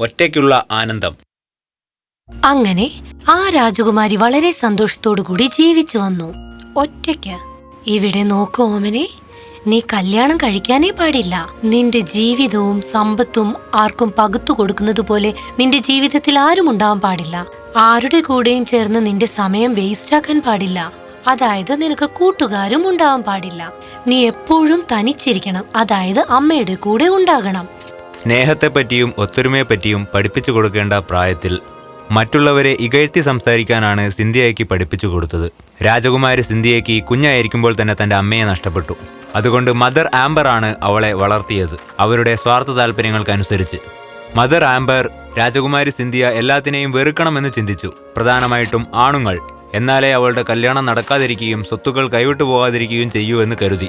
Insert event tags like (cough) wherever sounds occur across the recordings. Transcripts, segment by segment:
ഒറ്റയ്ക്കുള്ള ആനന്ദം. അങ്ങനെ ആ രാജകുമാരി വളരെ കൂടി ജീവിച്ചു വന്നു. ഒറ്റയ്ക്ക്. ഇവിടെ നോക്കൂ ഓമനെ നീ കല്യാണം കഴിക്കാനേ പാടില്ല. നിന്റെ ജീവിതവും സമ്പത്തും ആർക്കും പകുത്തു കൊടുക്കുന്നത് പോലെ നിന്റെ ജീവിതത്തിൽ ആരും ഉണ്ടാവാൻ പാടില്ല. ആരുടെ കൂടെയും ചേർന്ന് നിന്റെ സമയം വേസ്റ്റ് ആക്കാൻ പാടില്ല. അതായത് നിനക്ക് കൂട്ടുകാരും ഉണ്ടാവാൻ പാടില്ല. നീ എപ്പോഴും തനിച്ചിരിക്കണം. അതായത് അമ്മയുടെ കൂടെ ഉണ്ടാകണം. സ്നേഹത്തെപ്പറ്റിയും ഒത്തൊരുമയെപ്പറ്റിയും പഠിപ്പിച്ചു കൊടുക്കേണ്ട പ്രായത്തിൽ മറ്റുള്ളവരെ ഇകഴ്ത്തി സംസാരിക്കാനാണ് സിന്ധ്യയ്ക്ക് പഠിപ്പിച്ചു കൊടുത്തത്. രാജകുമാരി സിന്ധ്യയ്ക്ക് കുഞ്ഞായിരിക്കുമ്പോൾ തന്നെ തന്റെ അമ്മയെ നഷ്ടപ്പെട്ടു. അതുകൊണ്ട് മദർ ആംബർ ആണ് അവളെ വളർത്തിയത്. അവരുടെ സ്വാർത്ഥ താല്പര്യങ്ങൾക്കനുസരിച്ച്. മദർ ആംബർ രാജകുമാരി സിന്ധ്യ എല്ലാത്തിനെയും വെറുക്കണമെന്ന് ചിന്തിച്ചു. പ്രധാനമായിട്ടും ആണുങ്ങൾ. എന്നാലേ അവളുടെ കല്യാണം നടക്കാതിരിക്കുകയും സ്വത്തുക്കൾ കൈവിട്ടു പോകാതിരിക്കുകയും ചെയ്യൂ എന്ന് കരുതി.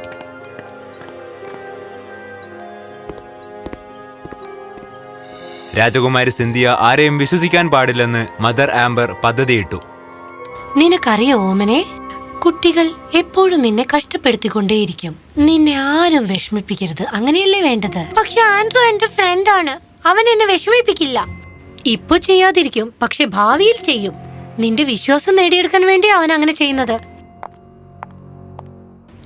രാജകുമാരി സിന്ധിയ ആരെയും വിശ്വസിക്കാൻ പാടില്ലെന്ന് മദർ ആംബർ പദ്ധതിയിട്ടു. നിനക്കറിയോ ഓമനെ? കുട്ടികൾ എപ്പോഴും നിന്നെ കഷ്ടപ്പെടുത്തിക്കൊണ്ടേയിരിക്കും. നിന്നെ ആരും വിഷമിപ്പിക്കരുത്. അങ്ങനെയല്ലേ വേണ്ടത്? പക്ഷെ ആൻഡ്രോ എന്റെ ആണ് അവൻ എന്നെ വിഷമിപ്പിക്കില്ല. ഇപ്പൊ ചെയ്യാതിരിക്കും പക്ഷെ ഭാവിയിൽ ചെയ്യും. നിന്റെ വിശ്വാസം നേടിയെടുക്കാൻ വേണ്ടി അവൻ അങ്ങനെ ചെയ്യുന്നത്.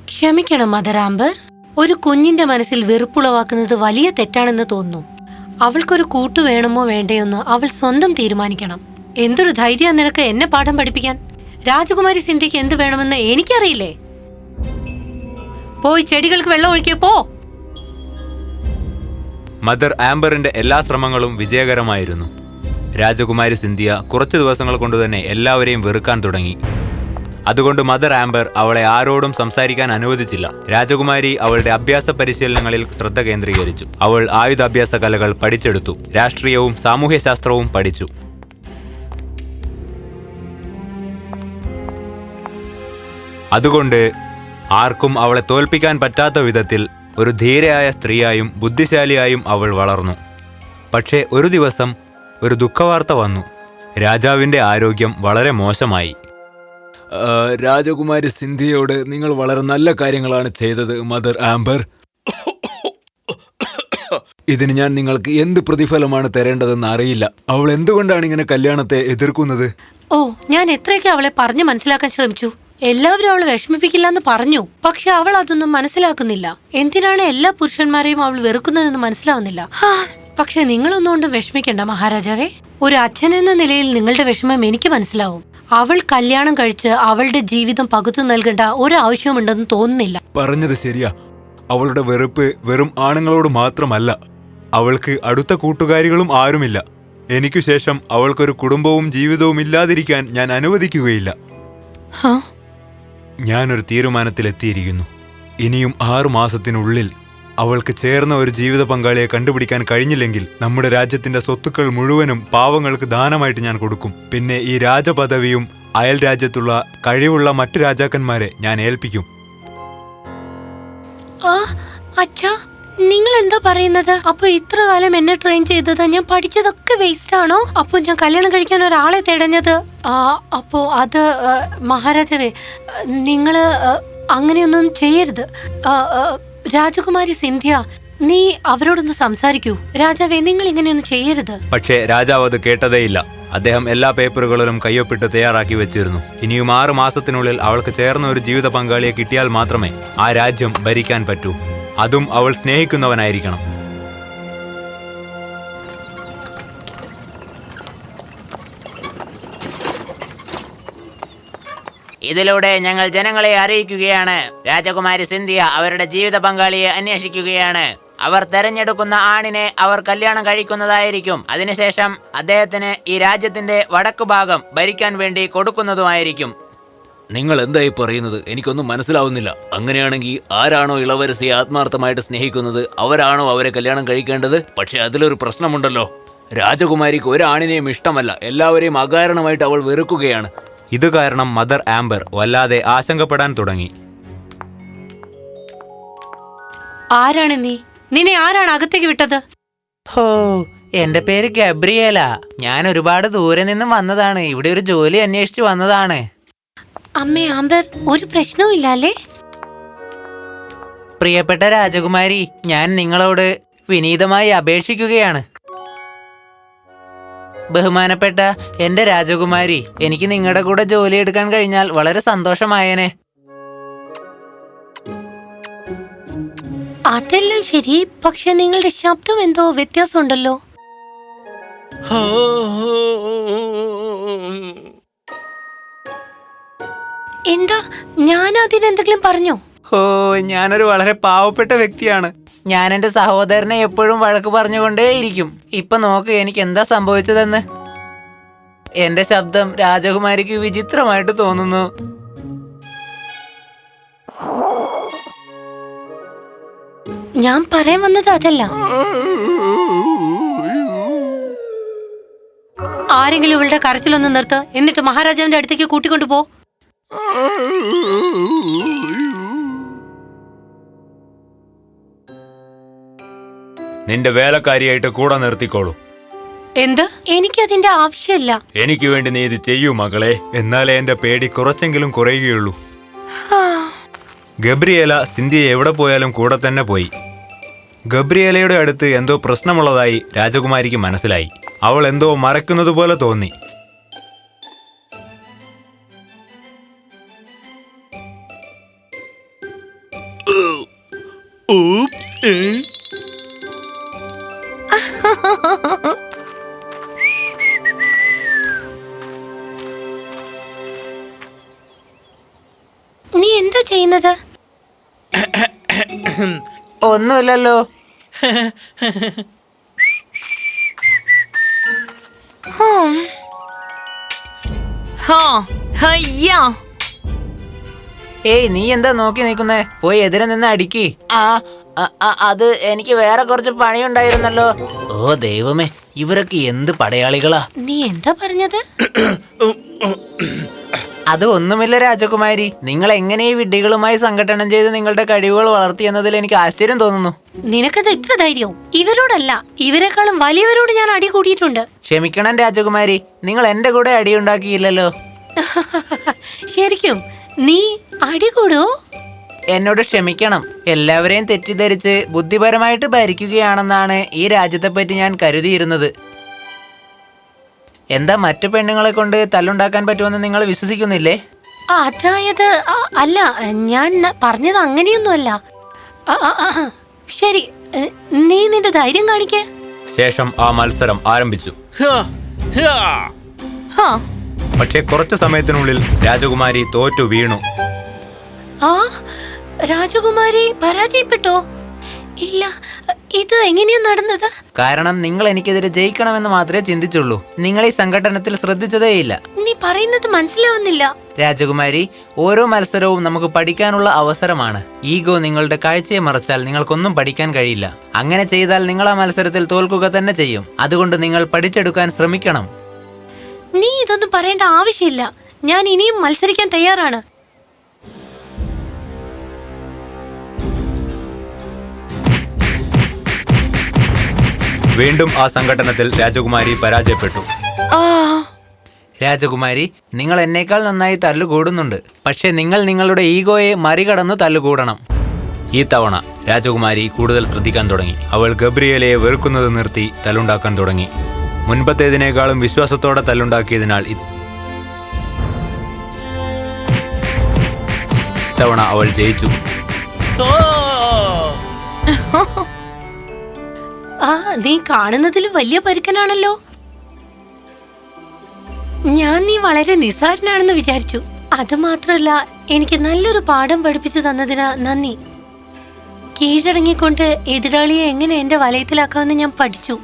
ക്ഷമിക്കണം മദർ ആംബർ. ഒരു കുഞ്ഞിന്റെ മനസ്സിൽ വെറുപ്പുളവാക്കുന്നത് വലിയ തെറ്റാണെന്ന് തോന്നുന്നു. അവൾക്കൊരു കൂട്ടു വേണമോ വേണ്ടയോന്ന് അവൾ സ്വന്തം തീരുമാനിക്കണം. എന്തൊരു ധൈര്യം നിനക്ക് എന്നെ പാഠം പഠിപ്പിക്കാൻ? രാജകുമാരി സിന്ധ്യക്ക് എന്ത് വേണമെന്ന് എനിക്കറിയില്ലേ? പോയി ചെടികൾക്ക് വെള്ളം ഒഴിക്കേ പോ. മദർ ആംബറിന്റെ എല്ലാ ശ്രമങ്ങളും വിജയകരമായിരുന്നു. രാജകുമാരി സിന്ധ്യ കുറച്ചു ദിവസങ്ങൾ കൊണ്ടുതന്നെ എല്ലാവരെയും വെറുക്കാൻ തുടങ്ങി. അതുകൊണ്ട് മദർ ആംബർ അവളെ ആരോടും സംസാരിക്കാൻ അനുവദിച്ചില്ല. രാജകുമാരി അവളുടെ അഭ്യാസ പരിശീലനങ്ങളിൽ ശ്രദ്ധ കേന്ദ്രീകരിച്ചു. അവൾ ആയുധാഭ്യാസ കലകൾ പഠിച്ചെടുത്തു. രാഷ്ട്രീയവും സാമൂഹ്യശാസ്ത്രവും പഠിച്ചു. അതുകൊണ്ട് ആർക്കും അവളെ തോൽപ്പിക്കാൻ പറ്റാത്ത വിധത്തിൽ ഒരു ധീരയായ സ്ത്രീയായും ബുദ്ധിശാലിയായും അവൾ വളർന്നു. പക്ഷേ ഒരു ദിവസം ഒരു ദുഃഖവാർത്ത വന്നു. രാജാവിന്റെ ആരോഗ്യം വളരെ മോശമായി. രാജകുമാരി സിന്ധിയോട് നിങ്ങൾ വളരെ നല്ല കാര്യങ്ങളാണ് ചെയ്തത് മദർ ആംബർ. ഇതിന് ഞാൻ നിങ്ങൾക്ക് എന്ത് പ്രതിഫലമാണ് തരേണ്ടതെന്ന് അറിയില്ല. അവൾ എന്തുകൊണ്ടാണ് ഇങ്ങനെ കല്യാണത്തെ എതിർക്കുന്നത്? ഓ ഞാൻ എത്രയൊക്കെ അവളെ പറഞ്ഞു മനസ്സിലാക്കാൻ ശ്രമിച്ചു. എല്ലാവരും അവളെ വിഷമിപ്പിക്കില്ല എന്ന് പറഞ്ഞു. പക്ഷെ അവൾ അതൊന്നും മനസ്സിലാക്കുന്നില്ല. എന്തിനാണ് എല്ലാ പുരുഷന്മാരെയും അവൾ വെറുക്കുന്നതെന്ന് മനസ്സിലാവുന്നില്ല? പക്ഷെ നിങ്ങളൊന്നുകൊണ്ട് വിഷമിക്കണ്ട മഹാരാജാവേ. ഒരു അച്ഛൻ എന്ന നിലയിൽ നിങ്ങളുടെ വിഷമം എനിക്ക് മനസ്സിലാവും. അവൾ കല്യാണം കഴിച്ച് അവളുടെ ജീവിതം പകുത്തു നൽകേണ്ട ഒരു ആവശ്യമുണ്ടെന്ന് തോന്നുന്നില്ല. പറഞ്ഞത് ശരിയാ. അവളുടെ വെറുപ്പ് വെറും ആണുങ്ങളോട് മാത്രമല്ല. അവൾക്ക് അടുത്ത കൂട്ടുകാരികളും ആരുമില്ല. എനിക്കു ശേഷം അവൾക്കൊരു കുടുംബവും ജീവിതവും ഇല്ലാതിരിക്കാൻ ഞാൻ അനുവദിക്കുകയില്ല. ഞാനൊരു തീരുമാനത്തിലെത്തിയിരിക്കുന്നു. ഇനിയും ആറു മാസത്തിനുള്ളിൽ അവൾക്ക് ചേർന്ന ഒരു ജീവിത പങ്കാളിയെ കണ്ടുപിടിക്കാൻ കഴിഞ്ഞില്ലെങ്കിൽ നമ്മുടെ രാജ്യത്തിന്റെ സ്വത്തുക്കൾ മുഴുവനും പാവങ്ങൾക്ക് ദാനമായിട്ട് ഞാൻ കൊടുക്കും. പിന്നെ ഈ രാജപദവിയും അയൽ രാജ്യത്തുള്ള കഴിവുള്ള മറ്റു രാജാക്കന്മാരെ ഞാൻ ഏൽപ്പിക്കും. അച്ഛാ നിങ്ങൾ എന്താ പറയുന്നത്? അപ്പൊ ഇത്ര കാലം എന്നെ ട്രെയിൻ ചെയ്തത്? ഞാൻ പഠിച്ചതൊക്കെ വേസ്റ്റ് ആണോ? അപ്പൊ ഞാൻ കല്യാണം കഴിക്കാൻ ഒരാളെ തിടഞ്ഞത്? അപ്പോ അത് മഹാരാജവേ നിങ്ങൾ അങ്ങനെയൊന്നും ചെയ്യരുത്. രാജകുമാരി സിന്ധ്യ നീ അവരോടൊന്ന് സംസാരിക്കൂ. രാജാവേ നിങ്ങൾ ഇങ്ങനെയൊന്നും ചെയ്യരുത്. പക്ഷേ രാജാവ് അത് കേട്ടതേയില്ല. അദ്ദേഹം എല്ലാ പേപ്പറുകളിലും കയ്യൊപ്പിട്ട് തയ്യാറാക്കി വെച്ചിരുന്നു. ഇനിയും ആറു മാസത്തിനുള്ളിൽ അവൾക്ക് ചേർന്ന ഒരു ജീവിത പങ്കാളിയെ കിട്ടിയാൽ മാത്രമേ ആ രാജ്യം ഭരിക്കാൻ പറ്റൂ. അതും അവൾ സ്നേഹിക്കുന്നവനായിരിക്കണം. ഇതിലൂടെ ഞങ്ങൾ ജനങ്ങളെ അറിയിക്കുകയാണ്. രാജകുമാരി സിന്ധ്യ അവരുടെ ജീവിത പങ്കാളിയെ അന്വേഷിക്കുകയാണ്. അവർ തെരഞ്ഞെടുക്കുന്ന ആണിനെ അവർ കല്യാണം കഴിക്കുന്നതായിരിക്കും. അതിനുശേഷം അദ്ദേഹത്തിന് ഈ രാജ്യത്തിന്റെ വടക്കു ഭാഗം ഭരിക്കാൻ വേണ്ടി കൊടുക്കുന്നതുമായിരിക്കും. നിങ്ങൾ എന്തായി പറയുന്നത്? എനിക്കൊന്നും മനസ്സിലാവുന്നില്ല. അങ്ങനെയാണെങ്കിൽ ആരാണോ ഇളവരസിയെ ആത്മാർത്ഥമായിട്ട് സ്നേഹിക്കുന്നത്? അവരാണോ അവരെ കല്യാണം കഴിക്കേണ്ടത്? പക്ഷെ അതിലൊരു പ്രശ്നമുണ്ടല്ലോ. രാജകുമാരിക്ക് ഒരാണിനെയും ഇഷ്ടമല്ല. എല്ലാവരെയും അകാരണമായിട്ട് അവൾ വെറുക്കുകയാണ്. ഇത് കാരണം മദർ ആംബർ വല്ലാതെ ആശങ്കപ്പെടാൻ തുടങ്ങി. ആരാണ് നീ? നിന്നെ ആരാണ് അകത്തേക്ക് വിട്ടത്? ഹോ എന്റെ പേര് ഗബ്രിയേല. ഞാൻ ഒരുപാട് ദൂരെ നിന്നും വന്നതാണ്. ഇവിടെ ഒരു ജോലി അന്വേഷിച്ചു വന്നതാണ്. അമ്മേ ആംബർ ഒരു പ്രശ്നവും ഇല്ലല്ലേ പ്രിയപ്പെട്ട രാജകുമാരി ഞാൻ നിങ്ങളോട് വിനീതമായി അപേക്ഷിക്കുകയാണ്. ബഹുമാനപ്പെട്ട എന്റെ രാജകുമാരി എനിക്ക് നിങ്ങളുടെ കൂടെ ജോലി എടുക്കാൻ കഴിഞ്ഞാൽ വളരെ സന്തോഷമായേനെ. അതെല്ലാം ശരി പക്ഷെ നിങ്ങളുടെ ശബ്ദം എന്തോ വ്യത്യാസമുണ്ടല്ലോ. എന്താ ഞാൻ അതിനെന്തെങ്കിലും പറഞ്ഞോ? ഓ ഞാനൊരു വളരെ പാവപ്പെട്ട വ്യക്തിയാണ്. ഞാൻ എന്റെ സഹോദരനെ എപ്പോഴും വഴക്ക് പറഞ്ഞുകൊണ്ടേയിരിക്കും. ഇപ്പൊ നോക്ക് എനിക്ക് എന്താ സംഭവിച്ചതെന്ന്. എന്റെ ശബ്ദം രാജകുമാരിക്ക് വിചിത്രമായിട്ട് തോന്നുന്നു. ഞാൻ പറയാൻ വന്നത് അതല്ല. ആരെങ്കിലും ഇവളുടെ കരച്ചിലൊന്ന് നിർത്ത് എന്നിട്ട് മഹാരാജാവിന്റെ അടുത്തേക്ക് കൂട്ടിക്കൊണ്ടു പോ. നിന്റെ വേലക്കാരിയായിട്ട് കൂടെ നിർത്തിക്കോളൂ. എന്ത്? എനിക്ക് എനിക്കതിന്റെ ആവശ്യമില്ല. എനിക്ക് വേണ്ടി നീ ഇത് ചെയ്യൂ മകളെ. എന്നാലേ എന്റെ പേടി കുറച്ചെങ്കിലും കുറയുകയുള്ളൂ. ഗബ്രിയേല സിന്ധ്യ എവിടെ പോയാലും കൂടെ തന്നെ പോയി. ഗബ്രിയേലയുടെ അടുത്ത് എന്തോ പ്രശ്നമുള്ളതായി രാജകുമാരിക്ക് മനസ്സിലായി. അവൾ എന്തോ മറക്കുന്നത് പോലെ തോന്നി. (laughs) നീ എന്താ ചെയ്യുന്നത്? ഒന്നുമില്ലല്ലോ. ഏയ് നീ എന്താ നോക്കി നിൽക്കുന്നേ? പോയി എതിരെ നിന്ന് അടിക്ക്. ആ അത് എനിക്ക് വേറെ കുറച്ച് പണിയുണ്ടായിരുന്നല്ലോ. ഓ ദൈവമേ ഇവരൊക്കെ എന്ത് പടയാളികളാ? നീ എന്താ പറഞ്ഞത്? അത് ഒന്നുമില്ല രാജകുമാരി. നിങ്ങൾ എങ്ങനെ ഈ വിഡ്ഢികളുമായി സംഘടനം ചെയ്ത് നിങ്ങളുടെ കഴിവുകൾ വളർത്തി എന്നതിൽ എനിക്ക് ആശ്ചര്യം തോന്നുന്നു. നിനക്കത് ഇത്ര ധൈര്യവും ഇവരോടല്ല ഇവരെക്കാളും വലിയവരോട് ഞാൻ അടി കൂടിയിട്ടുണ്ട്. ക്ഷമിക്കണം രാജകുമാരി നിങ്ങൾ എന്റെ കൂടെ അടിയുണ്ടാക്കിയില്ലല്ലോ. ശരിക്കും നീ അടി കൂടുവോ? എന്നോട് ക്ഷമിക്കണം. എല്ലാവരെയും തെറ്റിദ്ധരിച്ച് ബുദ്ധിപരമായിട്ട് ഭരിക്കുകയാണെന്നാണ് ഈ രാജ്യത്തെ പറ്റി ഞാൻ കരുതിയിരുന്നത്. എന്താ മറ്റു പെണ്ണുങ്ങളെ കൊണ്ട് തല്ലുണ്ടാക്കാൻ പറ്റുമെന്ന് നിങ്ങൾ വിശ്വസിക്കുന്നില്ലേ? അതായത് അല്ല ഞാൻ പറഞ്ഞത് അങ്ങനെയൊന്നുമല്ല. ശരി നീ നിന്റെ ധൈര്യം കാണിക്ക. ശേഷം ആ മത്സരം ആരംഭിച്ചു. ഹാ. പക്ഷേ കുറച്ചു സമയത്തിനുള്ളിൽ രാജകുമാരി തോറ്റു വീണു. ആ രാജകുമാരി പരാജയപ്പെട്ടോ? ഇല്ല ഇത് എങ്ങനെയാ നടന്നത്? കാരണം നിങ്ങൾ എനിക്കെതിരെ ജയിക്കണമെന്ന് മാത്രമേ ചിന്തിച്ചുള്ളൂ. നിങ്ങൾ ഈ സംഘടനത്തിൽ ശ്രദ്ധിച്ചതേയില്ല നീ പറയുന്നത് മനസ്സിലാവുന്നില്ല. രാജകുമാരി ഓരോ മത്സരവും നമുക്ക് പഠിക്കാനുള്ള അവസരമാണ്. ഈഗോ നിങ്ങളുടെ കാഴ്ചയെ മറച്ചാൽ നിങ്ങൾക്കൊന്നും പഠിക്കാൻ കഴിയില്ല. അങ്ങനെ ചെയ്താൽ നിങ്ങൾ ആ മത്സരത്തിൽ തോൽക്കുക തന്നെ ചെയ്യും. അതുകൊണ്ട് നിങ്ങൾ പഠിച്ചെടുക്കാൻ ശ്രമിക്കണം. നീ ഇതൊന്നും പറയേണ്ട ആവശ്യമില്ല. ഞാൻ ഇനിയും മത്സരിക്കാൻ തയ്യാറാണ്. വീണ്ടും ആ സംഘടനത്തിൽ രാജകുമാരി പരാജയപ്പെട്ടു. ആ. രാജകുമാരി നിങ്ങൾ എന്നേക്കാൾ നന്നായി തല്ലുകൂടുന്നുണ്ട്. പക്ഷേ നിങ്ങൾ നിങ്ങളുടെ ഈഗോയെ മറികടന്ന് തല്ലുകൂടണം. ഈ തവണ രാജകുമാരി കൂടുതൽ ശ്രദ്ധിക്കാൻ തുടങ്ങി. അവൾ ഗബ്രിയലയെ വെറുക്കുന്നത് നിർത്തി തല്ലുണ്ടാക്കാൻ തുടങ്ങി. മുൻപത്തേതിനേക്കാളും വിശ്വാസത്തോടെ തല്ലുണ്ടാക്കിയതിനാൽ ഇത്തവണ അവൾ ജയിച്ചു. (laughs) ആ നീ കാണുന്നതിൽ വലിയ പരുക്കനാണല്ലോ. ഞാൻ നീ വളരെ നിസാരനാണെന്ന് വിചാരിച്ചു. അത് മാത്രമല്ല എനിക്ക് നല്ലൊരു പാഠം പഠിപ്പിച്ചു തന്നതിന് നന്ദി. കീഴടങ്ങിക്കൊണ്ട് എതിരാളിയെ എങ്ങനെ എന്റെ വലയത്തിലാക്കാമെന്ന് ഞാൻ പഠിച്ചു.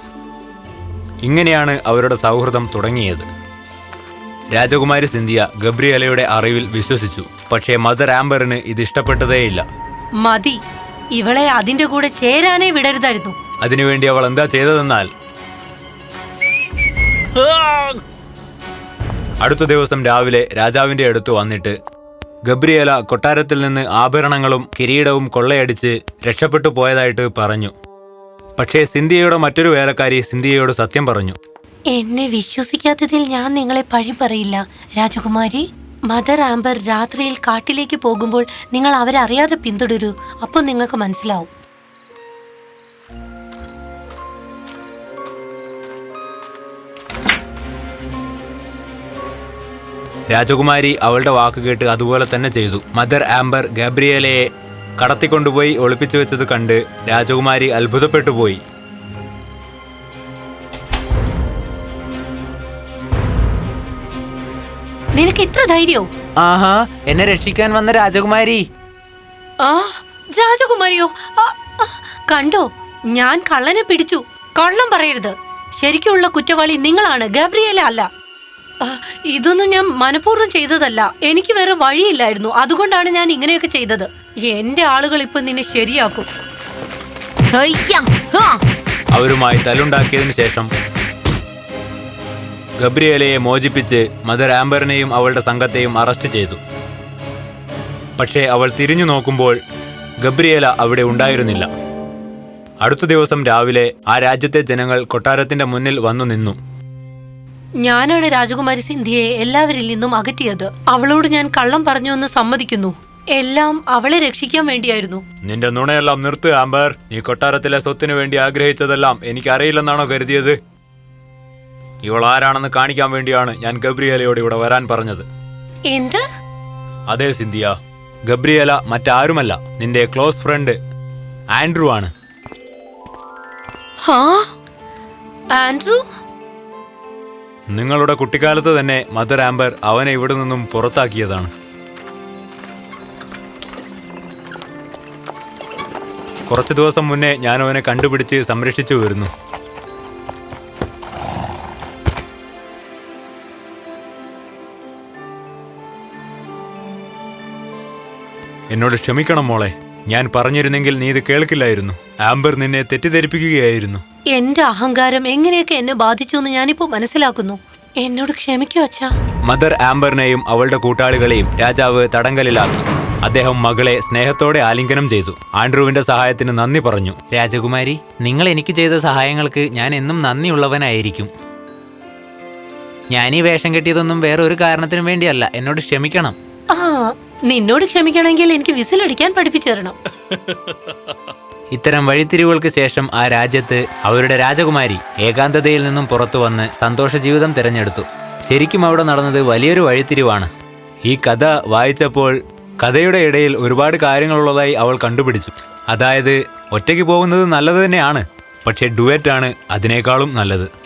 ഇങ്ങനെയാണ് അവരുടെ സൗഹൃദം തുടങ്ങിയത്. രാജകുമാരി സിന്ധിയ ഗബ്രിയലയുടെ അറിവിൽ വിശ്വസിച്ചു. പക്ഷേ മദർ ആംബറിന് ഇത് ഇഷ്ടപ്പെട്ടതേയില്ല. മതി. ഇവളെ അതിന്റെ കൂടെ ചേരാനേ വിടരുതായിരുന്നു. അതിനുവേണ്ടി അവൾ എന്താ ചെയ്തതെന്നാൽ. അടുത്ത ദിവസം രാവിലെ രാജാവിന്റെ അടുത്ത് വന്നിട്ട് ഗബ്രിയേല കൊട്ടാരത്തിൽ നിന്ന് ആഭരണങ്ങളും കിരീടവും കൊള്ളയടിച്ച് രക്ഷപ്പെട്ടു പോയതായിട്ട് പറഞ്ഞു. പക്ഷേ സിന്ധിയയുടെ മറ്റൊരു വേലക്കാരി സിന്ധിയയോട് സത്യം പറഞ്ഞു. എന്നെ വിശ്വസിക്കാത്തതിൽ ഞാൻ നിങ്ങളെ പഴി പറയില്ല രാജകുമാരി. മദർ ആംബർ രാത്രിയിൽ കാട്ടിലേക്ക് പോകുമ്പോൾ നിങ്ങൾ അവരെ അറിയാതെ പിന്തുടരൂ. അപ്പോൾ നിങ്ങൾക്ക് മനസ്സിലാവും. രാജകുമാരി അവളുടെ വാക്ക് കേട്ട് അതുപോലെ തന്നെ ചെയ്തു. മദർ ആംബർ ഗാബ്രിയേലയെ കടത്തിക്കൊണ്ടുപോയി ഒളിപ്പിച്ചു വെച്ചത് കണ്ട് രാജകുമാരി അത്ഭുതപ്പെട്ടു പോയി. നിനക്ക് ഇത്ര ധൈര്യോ? ആഹാ എന്നെ രക്ഷിക്കാൻ വന്ന രാജകുമാരി. ആ രാജകുമാരിയോ? ആ, ആ, കണ്ടോ? ഞാൻ കള്ളനെ പിടിച്ചു. കള്ളം പറയരുത്. ശരിക്കുള്ള കുറ്റവാളി നിങ്ങളാണ് ഗബ്രിയേല അല്ല. ഇതൊന്നും ഞാൻ മനഃപൂർവം ചെയ്തതല്ല. എനിക്ക് വേറെ വഴിയില്ലായിരുന്നു. അതുകൊണ്ടാണ് ഞാൻ ഇങ്ങനെയൊക്കെ ചെയ്തത്. എന്റെ ആളുകൾ ഇപ്പൊ നിന്നെ ശരിയാക്കും. ഹയ്യ, അവരുമായി തലുണ്ടാക്കിയതിനു ശേഷം ഗബ്രിയലയെ മോചിപ്പിച്ച് മദർ ആംബറിനെയും അവളുടെ സംഘത്തെയും അറസ്റ്റ് ചെയ്തു. പക്ഷേ അവൾ തിരിഞ്ഞു നോക്കുമ്പോൾ ഗബ്രിയേല അവിടെ ഉണ്ടായിരുന്നില്ല. അടുത്ത ദിവസം രാവിലെ ആ രാജ്യത്തെ ജനങ്ങൾ കൊട്ടാരത്തിന്റെ മുന്നിൽ വന്നു നിന്നു. ഞാനാണ് രാജകുമാരി സിന്ധ്യയെ എല്ലാവരിൽ നിന്നും അകറ്റിയത്. അവളോട് ഞാൻ കള്ളം പറഞ്ഞു എന്ന് സമ്മതിക്കുന്നു. എല്ലാം അവളെ രക്ഷിക്കാൻ വേണ്ടിയായിരുന്നു. നിന്റെ നുണയെല്ലാം നിർത്ത് ആംബർ. നീ കൊട്ടാരത്തിലെ സ്വത്തിനു വേണ്ടി ആഗ്രഹിച്ചതെല്ലാം എനിക്ക് അറിയില്ലെന്നാണോ കരുതിയത്? ഇവൾ ആരാണെന്ന് കാണിക്കാൻ വേണ്ടിയാണ് ഞാൻ ഗബ്രിയേലയോട് ഇവിടെ വരാൻ പറഞ്ഞത്. എന്ത്? അതെ സിന്ധിയ. ഗബ്രിയേല മറ്റാരുമല്ല. നിന്റെ ക്ലോസ് ഫ്രണ്ട് ആൻഡ്രു ആണ്. ആൻഡ്രു? നിങ്ങളുടെ കുട്ടിക്കാലത്ത് തന്നെ മദർ ആംബർ അവനെ ഇവിടെ നിന്നും പുറത്താക്കിയതാണ്. കുറച്ച് ദിവസം മുന്നേ ഞാൻ അവനെ കണ്ടുപിടിച്ച് സംരക്ഷിച്ചു വരുന്നു. എന്നോട് ക്ഷമിക്കണം മോളെ ഞാൻ പറഞ്ഞിരുന്നെങ്കിൽ നീ ഇത് കേൾക്കില്ലായിരുന്നു. ആംബർ നിന്നെ തെറ്റിദ്ധരിപ്പിക്കുകയായിരുന്നു. എന്റെ അഹങ്കാരം എങ്ങനെയൊക്കെ എന്നെ ബാധിച്ചു എന്ന് ഞാനിപ്പോ മനസ്സിലാക്കുന്നു. എന്നോട് ക്ഷമിക്കോ അച്ഛാ. മദർ ആംബറിനെയും അവളുടെ കൂട്ടാളികളെയും രാജാവ് തടങ്കലിലാക്കി. അദ്ദേഹം മകളെ സ്നേഹത്തോടെ ആലിംഗനം ചെയ്തു. ആൻഡ്രൂവിന്റെ സഹായത്തിന് നന്ദി പറഞ്ഞു. രാജകുമാരി നിങ്ങൾ എനിക്ക് ചെയ്ത സഹായങ്ങൾക്ക് ഞാൻ എന്നും നന്ദിയുള്ളവനായിരിക്കും. ഞാൻ ഈ വേഷം കെട്ടിയതൊന്നും വേറെ ഒരു കാരണത്തിനും വേണ്ടിയല്ല. എന്നോട് ക്ഷമിക്കണം. ആ നിന്നോട് ക്ഷമിക്കണമെങ്കിൽ എനിക്ക് വിസിലടിക്കാൻ പഠിപ്പിച്ചു തരണം (laughs) ഇത്തരം വഴിത്തിരിവുകൾക്ക് ശേഷം ആ രാജ്യത്ത് അവരുടെ രാജകുമാരി ഏകാന്തതയിൽ നിന്നും പുറത്തു വന്ന് സന്തോഷ ജീവിതം തിരഞ്ഞെടുത്തു. ശരിക്കും അവിടെ നടന്നത് വലിയൊരു വഴിത്തിരിവാണ്. ഈ കഥ വായിച്ചപ്പോൾ കഥയുടെ ഇടയിൽ ഒരുപാട് കാര്യങ്ങളുള്ളതായി അവൾ കണ്ടുപിടിച്ചു. അതായത് ഒറ്റയ്ക്ക് പോകുന്നത് നല്ലത് തന്നെയാണ് പക്ഷേ ഡുവറ്റാണ് അതിനേക്കാളും നല്ലത്.